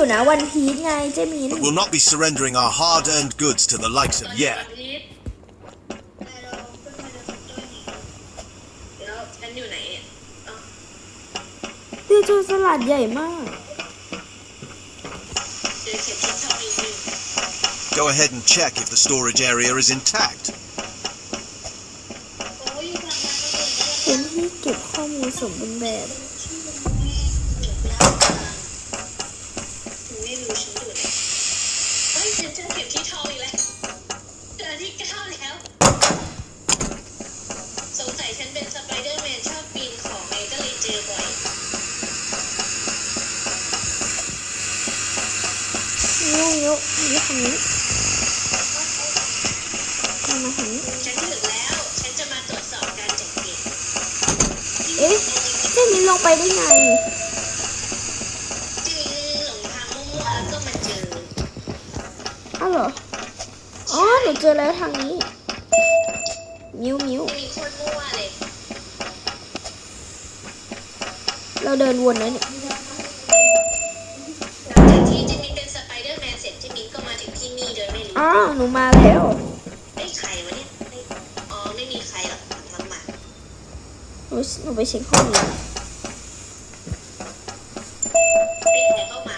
อยู่นะวันพีชไงเจมิน But we'll not be surrendering our hard-earned goods to the likes of yeah. แล้วฉันอยู่ไหนเนี่ยอ้าว เรือโจรสลัดใหญ่มาก เจอเข็มทิศทองอีกหนึ่ง Go ahead and check if the storage area is intact. โอ้ยอยู่ฝั่งนั้นก็เลย เป็นที่เก็บข้อมูลสมบูรณ์แบบ นิ้วนิ้วนิ้วทางนี้ทำมาทางนี้ฉันถึงแล้ว ฉันจะมาตรวจสอบการจัดเก็บเอ๊ะเจมินลงไปได้ไงจึงหลงทางมั่วๆแล้วก็มาเจออ้าวเหรออ๋อหนูเจอแล้วทางนี้ มิ้วมิ้วมีคนมั่วเลย เราเดินวนนะเนี่ย นี่โดยไม่รู้อ้าวหนูมาแล้ว ไอ้ยใครวะเนี่ยเฮ้ยอ๋อไม่มีใครหรอกหลังๆมาหนูหนูไปเช็คห้องนี้ไอ้ใครเข้ามา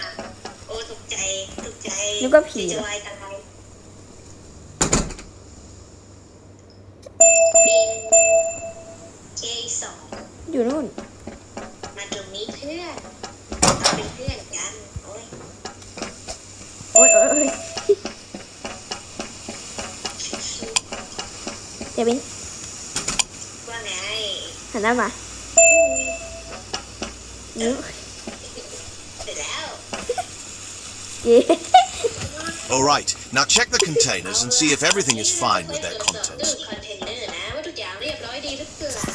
โอ้ตกใจตกใจนึกว่าผี จะเหรอวายกันไปปิงเคสองอยู่นู่น มาตรงนี้เพื่อนเราเป็นเพื่อนกันโอ้ย โอ๊ยโอ๊ยโอ๊ย เจมินว่าไงหันหน้ามานิ้วเสร็จแล้ว เย้ Alright, now check the containers and see if everything is fine with their ตู้ contents. คอนเทนเนอร์นะว่าทุกอย่างเรียบร้อยดีหรือเปล่า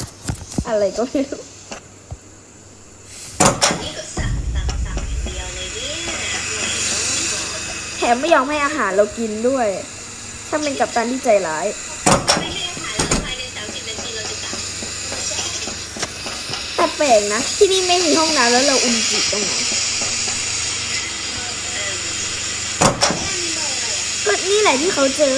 อะไรก็ไม่รู้นี่ก็สั่งสั่งสั่งอย่างเดียวเลยเนี่ยเหนื่อยเนแถมไม่ยอมให้อาหารเรากินด้วย ถ้าเป็นกัปตันที่ใจร้าย ปลกนะ ที่นี่ไม่มีห้องน้ำแล้วเราอุนจิตรงไหนเออก็นี่แหละที่เขาเจอ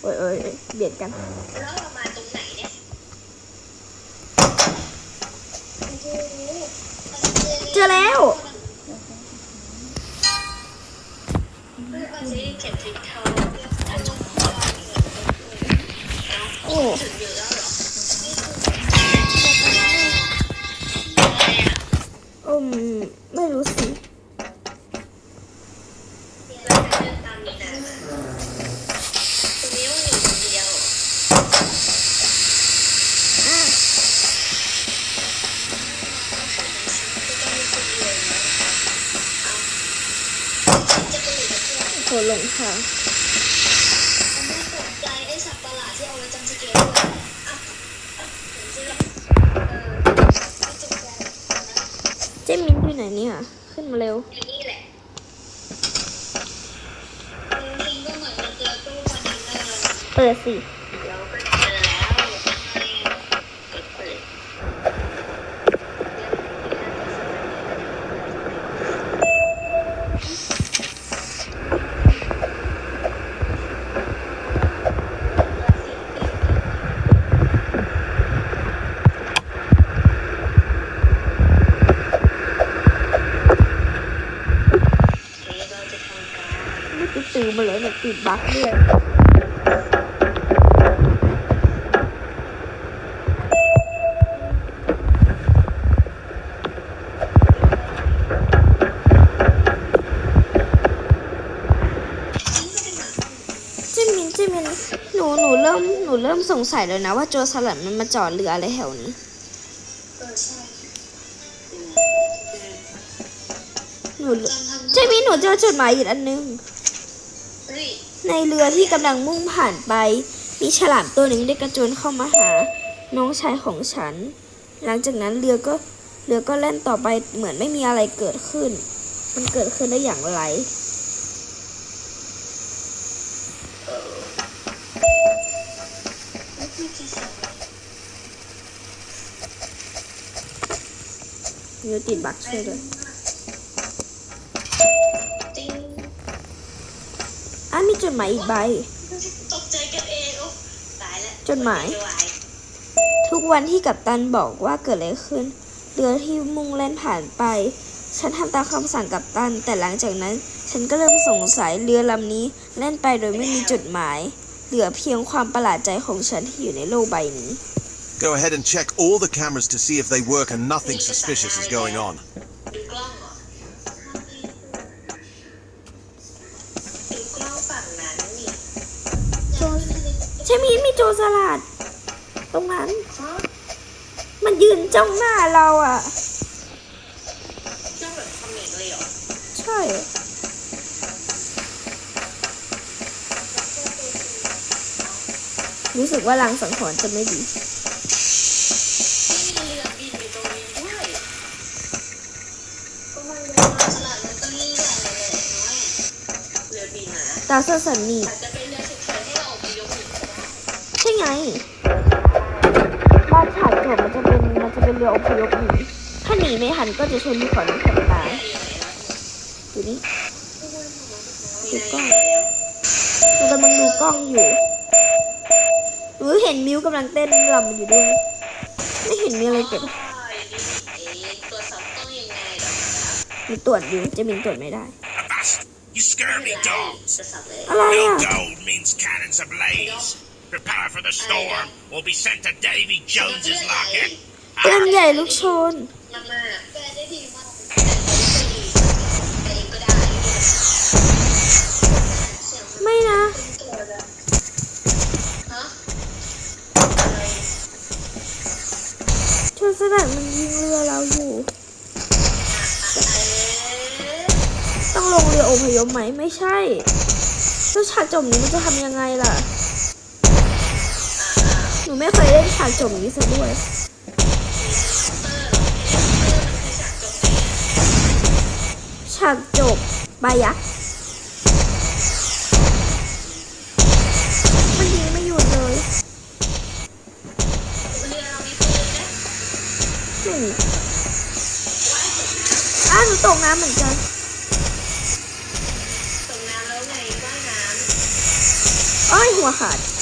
โอ้ยโอ้ยโอ้ยเบียดกันแล้วเรามาตรงไหนเนี่ยเจอแล้ว อืมไม่รู้สิเราจะเดินตามนี้นะตรงนี้ว่าอยู่คนเดียวอะ มาเร็ว อยู่นี่แหละเออจริงก็เหมือนจะเจอตู้คอนเทนเนอร์ เปิดสิ เราก็เจอแล้วกดเปิด เราจะทำการ ไม่ติดตื่นมาเลยแบบ ติดบั๊กด้วยเจมินเจมินหนู หนูเริ่ม หนูเริ่มสงสัยแล้วนะว่าโจรสลัดมันมาจอดเรืออะไรแถวนี้ หนูเจมินหนูเจอจดหมายอีกอันนึง ในเรือที่กำลังมุ่งผ่านไป มีฉลามตัวหนึ่งได้กระโจนเข้ามาหา น้องชายของฉัน หลังจากนั้นเรือก็เรือก็แล่นต่อไปเหมือนไม่มีอะไรเกิดขึ้น มันเกิดขึ้นได้อย่างไรเไม่กี่เสียงมิวติดบักช่วยด้วย จดหมายอีกใบ ตกใจกันเองโอ้ตายแล้วจดหมายไม่ไหวทุกวันที่กัปตันบอกว่าเกิดอะไรขึ้น เรือที่มุ่งแล่นผ่านไป ฉันทำตามคำสั่งกัปตัน แต่หลังจากนั้น ฉันก็เริ่มสงสัยเรือลำนี้แล่นไปโดยไม่มีจุดหมาย เหลือเพียงความประหลาดใจของฉันที่อยู่ในโลกใบนี้ Go ahead and check all the cameras to see if they work and nothing suspicious is going on. ดูกล้องเหรอดูกล้องฝั่งนั้นนี่ โจรใช่มีมีโจรสลัด ตรงนั้นฮะมันยืนจ้องหน้าเราอะเจ้าแบบคอมเมนต์เลยเหรอใช่ รู้สึกว่าลางสังหรณ์จะไม่ดี ไม่มีเรือบินอยู่ตรงนี้ด้วยก็มันเวลาฉลาดมันก็ยิ่งใหญ่เลยน้อยเรือบินนะดาวเซอร์สันนี่ อาจจะเป็น ไง บ้านฉากจบมันจะเป็นมันจะเป็นเรืออพยพหนีถ้าหนีไม่ทันก็จะชนภูเขาน้ำแข็งตายอยู่นี่มีอะไรแล้วเรากำลังดูกล้องอยู่หนูเห็นมิวกำลังเต้นรำอยู่ด้วย ไม่เห็นมีอะไรเกิดอ๋ออย่างนี้เองตรวจสอบต้องยังไงเหรอครับมีตรวจอยู่จะมินตรวจไม่ได้ Avast, you scurvy ตร dogs! วจสอบเลยอะไรอะ No gold means cannons ablaze. Prepare for the storm, or be sent to Davy Jones's locker. ปืนใหญ่ลูกชน มากมากๆแปลได้ดีมากแต่เองก็ได้เสียงไม่นะเป็นตัวเลยฮะชนสลัดมันยิงเรือเราอยู่ ต้องลงเรืออพยพไหมไม่ใช่ แล้วฉากจบนี้มันจะทำยังไงล่ะห นูไม่เคยเล่นฉากจบนี้ซะด้วยฉากจบบายักษ์มันยิงไม่หยุดเลยเรือเรามีปืนนะไม่มีอ้าวหนูตกน้ำเหมือนกันตกน้ำแล้วไงว่ายน้อ้อยหัวขาดำ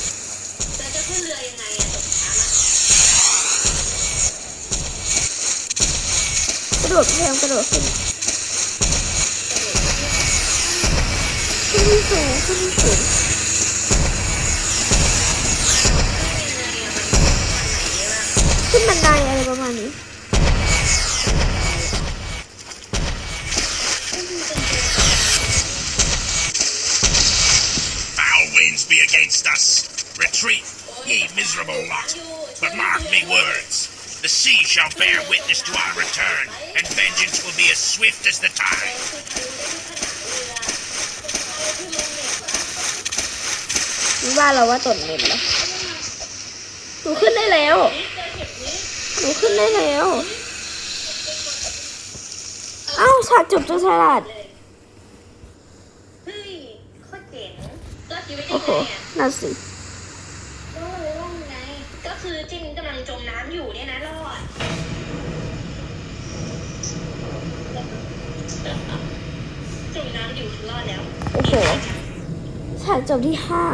แล้วจะขึ้นเรือยัง ระโดดพยายามกระโดดขึ้นขึ้นที่สูงขึ้นที่สูงขึ้นยังไงอะมันวันไหนได้บ้างขึ้นบันไดอะไรประมาณนี้ Foul winds be against us. Retreat, ye miserable lot. But mark me words. The sea shall bear witness to our return, and vengeance will be as swift as the tide. นี่ว่าเราว่าตดเม็ดแล้วหนูขึ้นได้แล้วหนูขึ้นได้แล้ว เอ้าฉากจบจนฉลาดเฮ้ยโคตรเจ๋งรอดชีวิตยัโอ้งโหไงอะน่าสิก็เลยว่าไงก็คือที่มิ้นกำลังจมน้ำอยู่เนี่ยนะรอด จมน้ำอยู่คือรอดแล้ว โอ้โหฉากจบที่ห้า